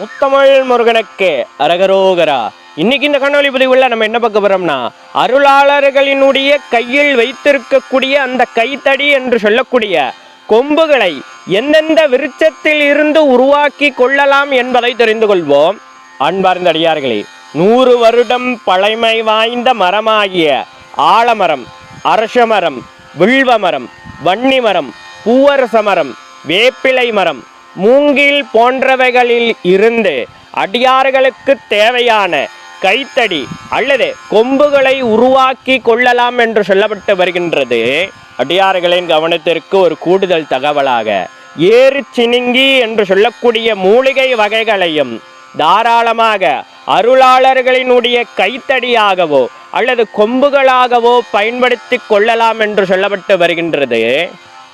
முத்தமிழ் முருகனுக்கு அரகரோகரா. இன்னைக்கு இந்த கண்ணொலி பதிவுல நம்ம என்ன பார்க்க போறோம்னா அருளாளர்களினுடைய கையில் வைத்திருக்கக்கூடிய அந்த கைத்தடி என்று சொல்லக்கூடிய கொம்புகளை எந்தெந்த விருட்சத்தில் இருந்து உருவாக்கி கொள்ளலாம் என்பதை தெரிந்து கொள்வோம். அன்பார்ந்த அடியார்களே நூறு வருடம் பழமை வாய்ந்த மரமாகிய ஆலமரம் அரசமரம் வில்வமரம் வன்னிமரம் பூவரச மரம் வேப்பிலை மரம் மூங்கில் போன்றவைகளில் இருந்து அடியார்களுக்கு தேவையான கைத்தடி அல்லது கொம்புகளை உருவாக்கி கொள்ளலாம் என்று சொல்லப்பட்டு வருகின்றது. அடியார்களின் கவனத்திற்கு ஒரு கூடுதல் தகவலாக ஏறு சினுங்கி என்று சொல்லக்கூடிய மூலிகை வகைகளையும் தாராளமாக அருளாளர்களினுடைய கைத்தடியாகவோ அல்லது கொம்புகளாகவோ பயன்படுத்தி கொள்ளலாம் என்று சொல்லப்பட்டு வருகின்றது.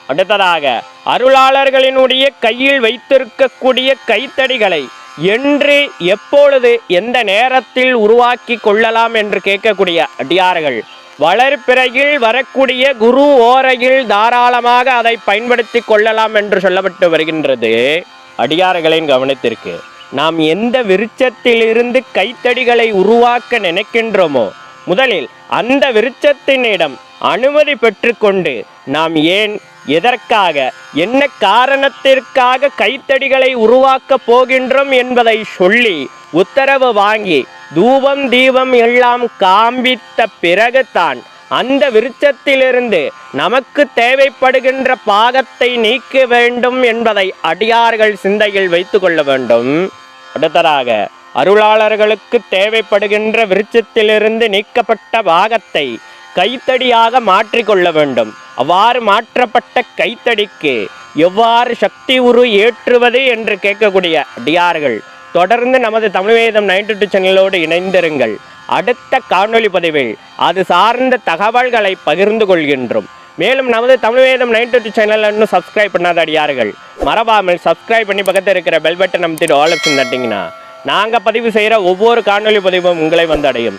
அடுத்ததாக அருளாளர்களினுடைய கையில் வைத்திருக்கக்கூடிய கைத்தடிகளை என்று எப்பொழுது எந்த நேரத்தில் உருவாக்கி கொள்ளலாம் என்று கேட்கக்கூடிய அடியார்கள் வளர்ப்பிறையில் வரக்கூடிய குரு ஓரையில் தாராளமாக அதை பயன்படுத்தி கொள்ளலாம் என்று சொல்லப்பட்டு வருகின்றது. அடியார்களின் கவனத்திற்கு நாம் எந்த விருட்சத்திலிருந்து கைத்தடிகளை உருவாக்க நினைக்கின்றோமோ முதலில் அந்த விருட்சத்தினிடம் அனுமதி பெற்றுக்கொண்டு நாம் ஏன் எதற்காக? என்ன காரணத்திற்காக கைத்தடிகளை உருவாக்கப் போகின்றோம் என்பதை சொல்லி உத்தரவு வாங்கி தூபம் தீபம் எல்லாம் காண்பித்த பிறகுதான் அந்த விருட்சத்திலிருந்து நமக்கு தேவைப்படுகின்ற பாகத்தை நீக்க வேண்டும் என்பதை அடியார்கள் சிந்தையில் வைத்து கொள்ள வேண்டும். அடுத்ததாக அருளாளர்களுக்கு தேவைப்படுகின்ற விருட்சத்திலிருந்து நீக்கப்பட்ட பாகத்தை கைத்தடியாக மாற்றிக்கொள்ள வேண்டும். அவ்வாறு மாற்றப்பட்ட கைத்தடிக்கு எவ்வாறு சக்தி உரு ஏற்றுவது என்று கேட்கக்கூடிய அடியார்கள் தொடர்ந்து நமது தமிழ் வேதம் நைன்டி டூ சேனலோடு இணைந்திருங்கள். அடுத்த காணொலி பதிவில் அது சார்ந்த தகவல்களை பகிர்ந்து கொள்கின்றோம். மேலும் நமது Tamil Vedam ninety two channel இன்னும் சப்ஸ்கிரைப் பண்ணாத அடியார்கள் மறவாமல் சப்ஸ்கிரைப் பண்ணி பக்கத்தில் இருக்கிற பெல் பட்டன் அமைத்திட்டு ஆல் ஆப்ஷன் தட்டிங்கன்னா நாங்கள் பதிவு செய்கிற ஒவ்வொரு காணொலி பதிவும் உங்களை வந்து அடையும்.